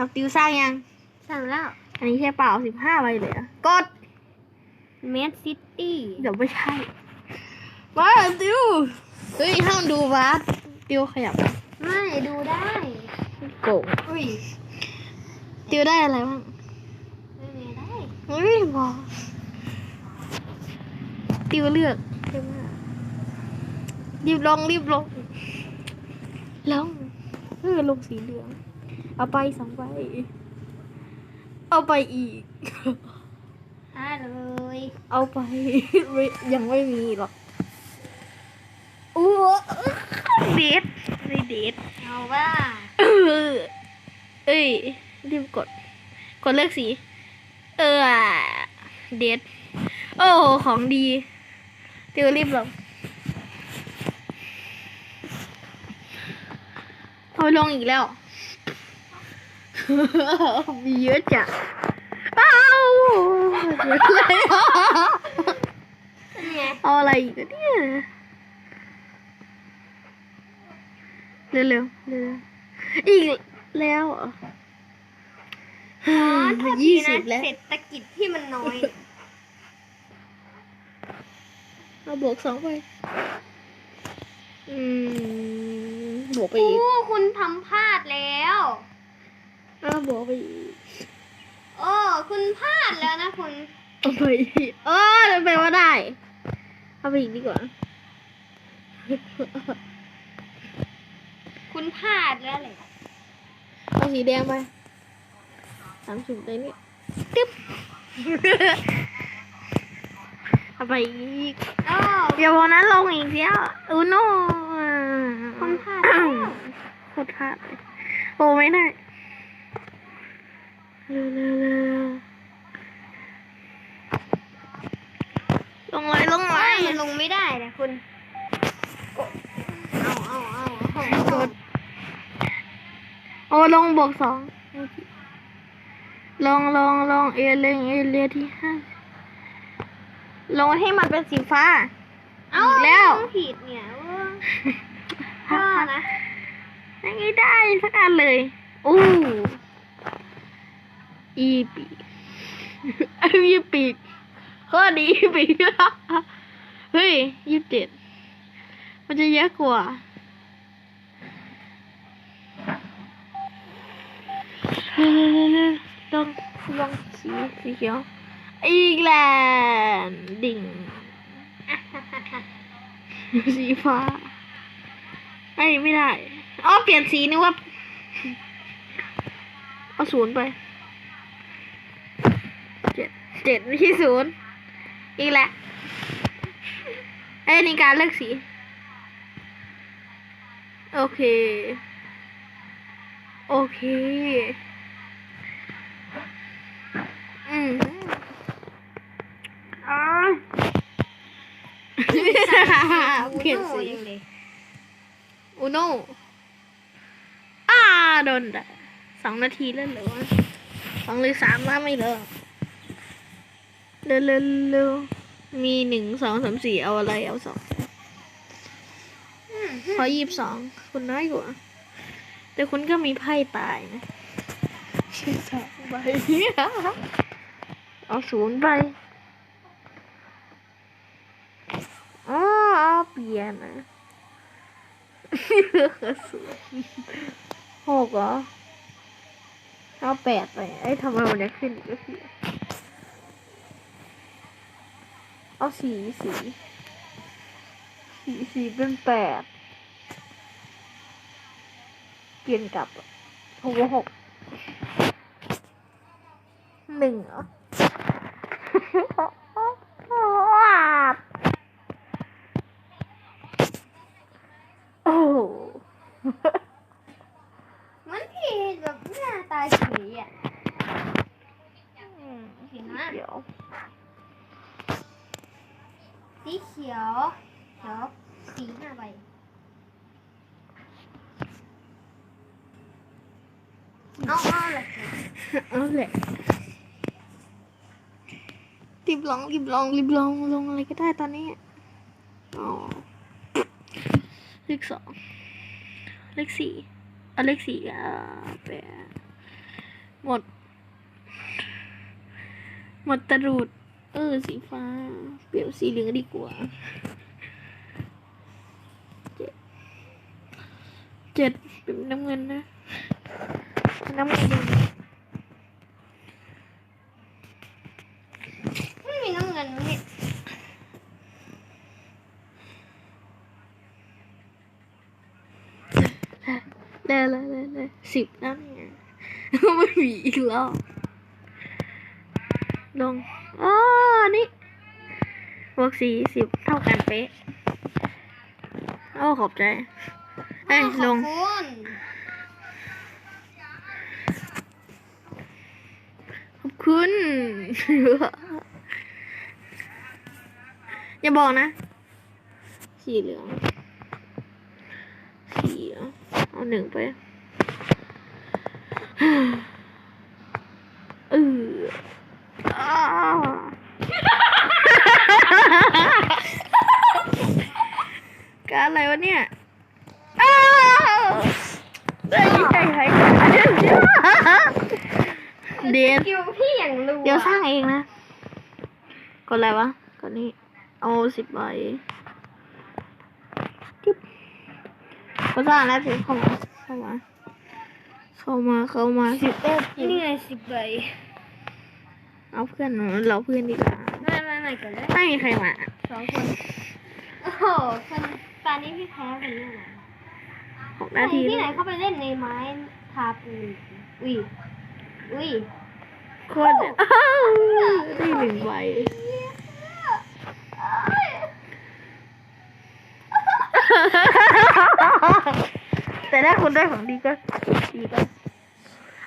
ครับ ติวสร้างยังสั่งแล้ว อันนี้ใช่เปล่าสิบห้าใบเลยอะกดเมดซิตี้เดี๋ยวไม่ใช่มาติวเฮ้ยห้ามดูวัดติวขยับ ไม่ดูได้โกงอุ้ยติวได้อะไรบ้างไม่มีได้เฮ้ยบอกติวเลือกใช่ไหมรีบลงรีบลงลงเออลงสีเหลือง เอาไปสองใบเอาไปอีกอ่าเลยเอาไป ไม่ยังไม่มีหรอกอู้เดทไม่เดทเอาว่า เออเอ้ยรีบกด กดเลือกสี เออเดทโอ้โหของดีเตียวรีบลงเอาลงอีกแล้ว มีเยอะจังอ้าวเยอะเลยอะเป็นไงเอาอะไรอีกอะเนี่ยเร็วๆเร็วๆอีกแล้วเหรออ๋อโทษทียี่นะสิบแล้วเศรษฐกิจที่มันน้อยเอาบวกสองไป อืม บวกไปโอ้อีก คุณทำพลาดแล้วเอาบวกไปอีกโอ้คุณพลาดแล้วนะคุณเอาไปอีกเออจะไปว่าได้เอาไปอีกดีกว่า คุณพลาดแล้วเลยเอาสีแดงไปสามสิบเลยนี่ตึ๊บเอาไปอีกโอ้เดี๋ยววันนั้นลงอีกแล้วอูโน่คุณพลาดแล้วโคตรพลาดเลยโอ้ไม่ได้ เร็วเร็วเร็วลงเลยลงเลไม่ยมันลงไม่ได้นะคุณ เอาเอาเอาเอากดโอ้ลงบวกสองลงลงลงเอเลงเอเลียที่ห้าลงให้มันเป็นสีฟ้าเอาอีกแล้วต้องผิดเนี่ยเออก็นะยังไงได้สักอันเลยอู้ อีปีกอีปีข้อดีอีปีเฮ้ยยี่สิบเจ็ดมันจะเยอะกว่าต้องลองสีสีเขียวอีกแล้วดิ่งสีฟ้าไอ้ยไม่ได้อ๋อเปลี่ยนสีนึกว่าเอาศูนย์ไป เจ็ดเจ็ดไม่ใช่ศูนย์อีกแล้วเอ้ยนี่การเลือกสี โอเค โอเคอืมอ๋อเปลี่ยนสียังเลยอุโนอ่าโดนด่าสองนาทีแล้วเหรอวะสองหรือสามแล้วไม่เลิก เร็วเร็วเร็วมีหนึ่งสองสามสี่เอาอะไรเอาสองอืมขอยี่สิบสองคุณน้อยกว่า แต่คุณก็มีไพ่ตายนะชื่อสองใบเอาศูนย์ไปอ๋อเอาเปลี่ยนนะศูนย์หกเหรอเอาแปดไปไอ้ยทำไมมันจะขึ้นอีกก็คือ เอาสีสีสีสีเป็นแปดเปลี่ยนกลับหกหกหนึ่งเหรอโอ้โหเหมันผิดแบบหน้าตาเฉยอะเห็นไหมเดี๋ยว สีเขียวเขียวสีห้าใบเอาเอาเลยเอาแหละรีบลองรีบลองรีบลองลงอะไรก็ได้ตอนนี้อ๋อเลขสองเลขสี่เอาเลขสี่อะแปดหมด หมดตรูด เออ สีฟ้า เปลี่ยนสีเหลืองดีกว่า เจ็ด เจ็ดเป็นน้ำเงินนะ น้ำเงินยังไม่มีน้ำเงินนี่ได้แล้วได้แล้วสิบนั่นไงไม่มีอีกรอบลง อ๋อ นี่บวกสี่สิบเท่ากันเป๊ะ โอ้ ขอบใจ เอ้ย ลง ขอบคุณขอบคุณอย่าบอกนะ สีเหลือง สีเหลืองเอาหนึ่งไป เอออ้าวการอะไรวะเนี่ย อ้าวได้ใจหายใจ เดี๋ยวคิวพี่อย่างรู้เดี๋ยวสร้างเองนะ กดอะไรวะ กดนี้เอาสิบใบจิ๊บก็สร้างแล้วสิเข้ามาเข้ามา เข้ามาเข้ามาสิบเอ็ดนี่ไงสิบใบ เอาเพื่อนเราเพื่อนดีกว่าไม่ไม่ไม่ก่อนเลยไม่มีใครมาสองคน โอ้โหคนตอนนี้พี่แพ้เป็นเรื่องอะไรหกนาทีที่ไหนแล้วเขาไปเล่นในไม้ทาปูนอุ้ยอุ้ยโคนอ้าวได้หนึ่งใบแต่ถ้าคุณได้ของดีก็ดีก็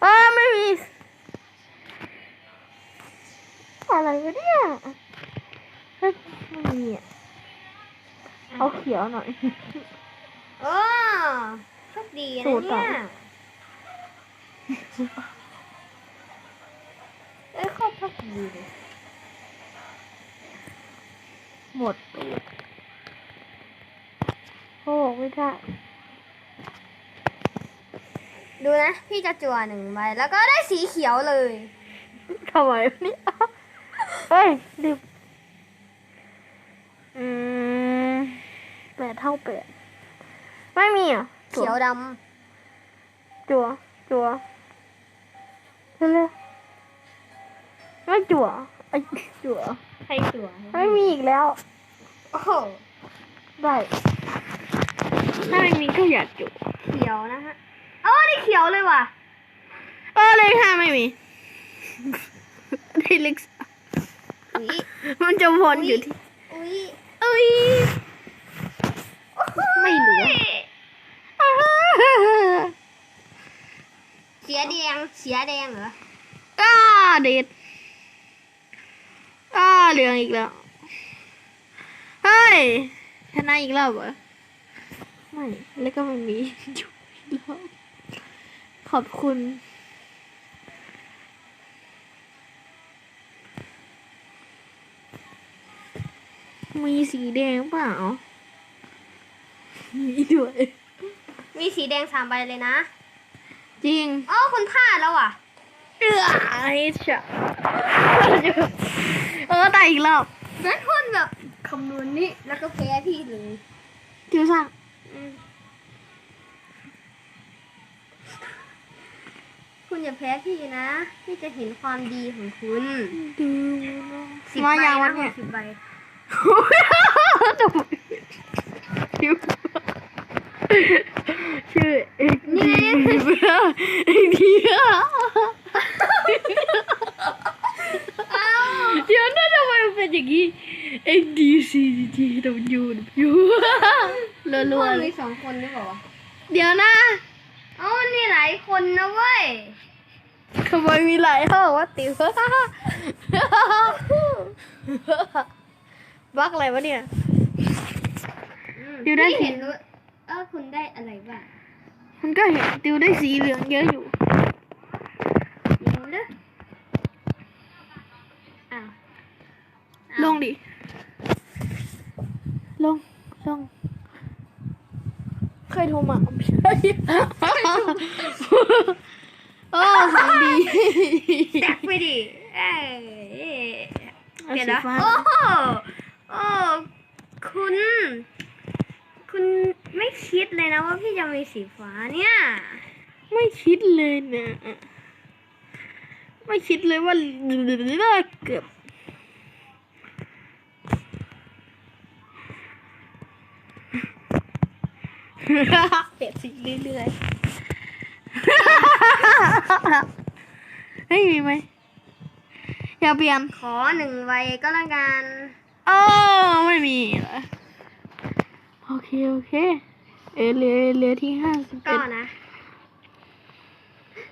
เออไม่มีอะไรวะเนี่ยเฮ้ยไม่มีอะเอาเขียวหน่อยโอ้โชคดีนะสูตรต่เนี่อยเอ้ยโคตรโชคดีเลยหมดตูดโอ้ไม่ได้ ดูนะ พี่จะจั่วหนึ่งใบแล้วก็ได้สีเขียวเลยทำไมวะเนี่ยเฮ้ยดิบอืมแปดเท่าแปดไม่มีอะเขียวดจัวจัวเร็ว ๆไม่จัวไอ้จัวำใครจั่วไม่มีอีกแล้ว โอ้โหได้ถ้าไม่มีก็อยากจัวเขียวนะฮะโอ้ได้เขียวเลยว่ะเออเลยถ้าไม่มีได้เล็กสามอุ้ยมันจะวนอยู่ที่อุ้ยเอ้ยไม่เหลือเสียแดงเสียแดงเหรอ อ้าเด็ดอ้า เหลืองอีกแล้ว เฮ้ยชนะอีกแล้วเหรอ ไม่ แล้วก็ไม่มีอยู่อีกรอบขอบคุณ มีสีแดงเปล่า มีด้วย มีสีแดงสามใบเลยนะ จริง อ๋อคุณพลาดแล้วอะ เอ้ยฉะเออตายอีกรอบงั้นคุณแบบคำนวณนี่แล้วก็แพ้พี่เลยทิวสั่งอืมคุณอย่าแพ้พี่นะพี่จะเห็นความดีของคุณดูสิบมาใบยังนะวันเนี่ยสิบใบ ทำไมทิวชื่อเอ็กดีเอ็กดี อ้าว เดี๋ยวนะทำไมมันเป็นอย่างนี้ X D C G W W รัว คุ ๆ ณ เล มี ย สองคนหรือเปล่าวะ เดี๋ยวนะ เอ้ามันมีหลายคนนะเว้ย ทำไมมีหลายห้องวะติ๋ว บักอะไรวะเนี่ยอยู่ได้พี่สีเห็นว่าเออคุณได้อะไรบ้างมันก็เห็นติวได้สีเหลืองเยอะอยู่ยิงเลยอ้าวลงดิ ลง ลง เคยโทรมาไม่ใช่โอ้ของดีแตกไปดิเอ้ย เอาเปลี่ยนสีแล้วฟ้าโอ้โหโอ้คุณ คุณไม่คิดเลยนะว่าพี่จะมีสีฟ้าเนี่ย ไม่คิดเลยนะไม่คิดเลยว่าเลิกเกือบเปลี่ยนสีเรื่อยๆเฮ้ยมีไหม อยากเปลี่ยนขอหนึ่งใบก็แล้วกันโอ้ไม่มีเหรอโอเคโอเค เออเหลือเหลือที่ห้าสิบก็เอ็ดนะ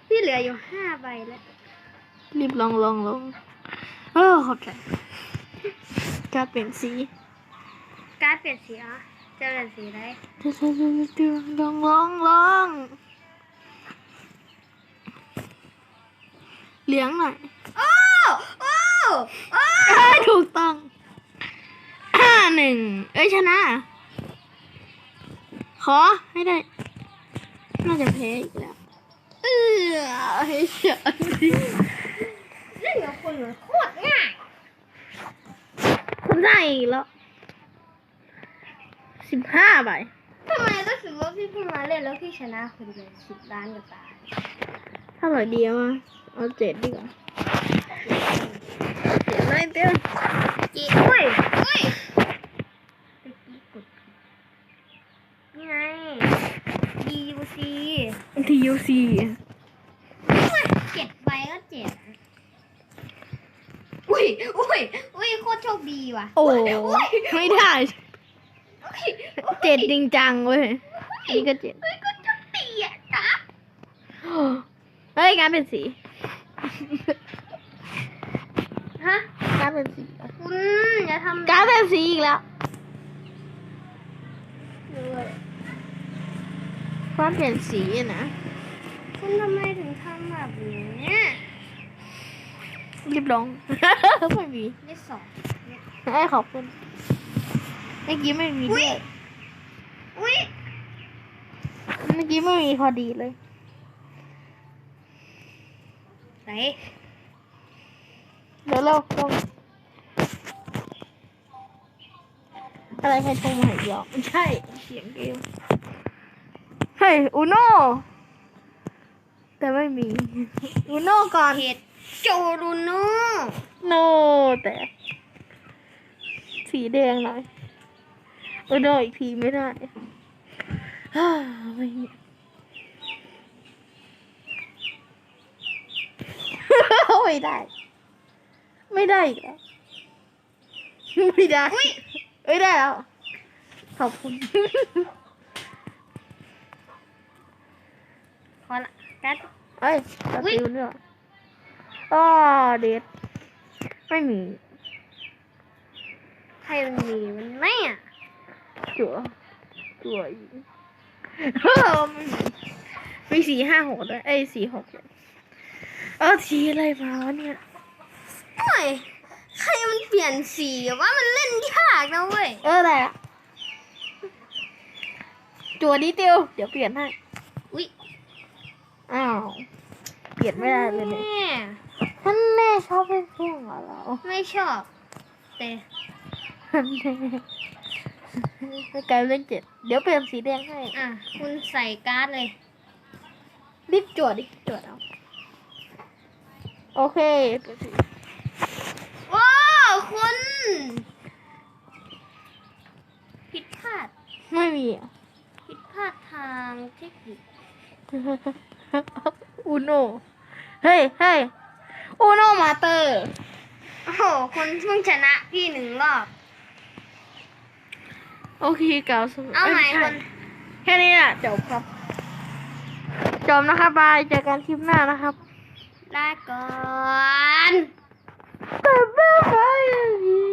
พี่เหลืออยู่ห้าใบแล้ว รีบลองลองลองเออขอบใจการเปลี่ยนสีการ์ดเปลี่ยนสีเหรอะจะเปลี่ยนสีอะไรเดี๋ยวเดี๋ยวเดี๋ยวเดี๋ยวลองลองลองเหลี้ยงหน่อยโอ้โอ้ โอ้เอ้ยถูกต้องห้าหนึ่งเอ้ยชนะ ขอให้ได้ น่าจะแพ้อีกแล้ว เออให้ฉันดิเล่นกับคนเหมือนโคตรง่ายคุณได้อีกแล้วสิบห้าใบทำไมรู้สึกว่าพี่เพิ่งมาเล่นแล้วพี่ชนะคนเดียวสิบล้านกว่าตาถ้าหน่อยเดียวมาเอาเจ็ดดีกว่า เจ็ดเลยเดียวจีอุ้ยอุ้ยนี่ไง DUC ทียูซีเจ็ดใบก็เจ็ดอุ้ยอุ้ยอุ้ยโคตรโชคดีว่ะ โอ้อุ้ยไม่ได้อุ้ยเจ็ดจริงจังเว้ยอันนี่ก็เจ็ดอุ้ยก็จะตีอะจ้าเฮ้ยการเป็นสี ฮะ การเป็นสีคุณอย่าทำการเป็นสีอีกแล้วเลยการเปลี่ยนสีอะนะ คุณทำไมถึงทำแบบนี้รีบลงไม่มีได้สองให้ขอบคุณเมื่อกี้ไม่มีด้วยอุ้ยเมื่อกี้ไม่มีพอดีเลยไหน เดี๋ยวเราลงอะไรใครโทรมาอีกแล้วไม่ใช่เสียงเกมเฮ้ยอูโน่แต่ไม่มีอูโน่ก่อนเห็ดโจรูโน่โนแต่ สีแดงหน่อยอูโน่อีกทีไม่ได้ฮ่าไม่มีไม่ได้ ไม่ได้อีกแล้วไม่ได้ไม่ได้แล้ว ขอบคุณ พอละกัด เอ้ยสอุ๊ยติวเนี่ยอ๋อเด็ด ไม่มี ใครมันมีมันไม่อะ จั่วจั่วอีกไม่มีมีสี่ห้าหกด้วยเอ้ยสี่หกด้วยเออสีอะไรมาวะเนี่ย โอ้ยใครมันเปลี่ยนสีว่ามันเล่นยากนะเว้ย เอออะไรอะจั่วนิดเดียว เดี๋ยวเปลี่ยนให้ อุ้ยอ้าว เปลี่ยนไม่ได้เลยเนี่ยแม่ท่านแม่ชอบเล่นเครื่องเหรอเราไม่ชอบ แต่ท่านแม่กลายเป็นเล่นเจ็ด เดี๋ยวเปลี่ยนสีแดงให้ อะ คุณใส่การ์ดเลยรีบจวดดิจวดเอา โอเคเปลี่ยนสีว้าว คุณ ผิดพลาด ไม่มีอะผิดพลาดทางเทคนิคอูโนเฮ้ยเฮ้ยอูโนมาเตอร์ โอ้โหคุณเพิ่งชนะพี่หนึ่งรอบ โอเคเก่าสุดเอาใหม่ยช่คนแค่นี้แหละจบครับ จบนะครับบายเจอกันคลิปหน้านะครับ ลาก่อน บ๊ายบาย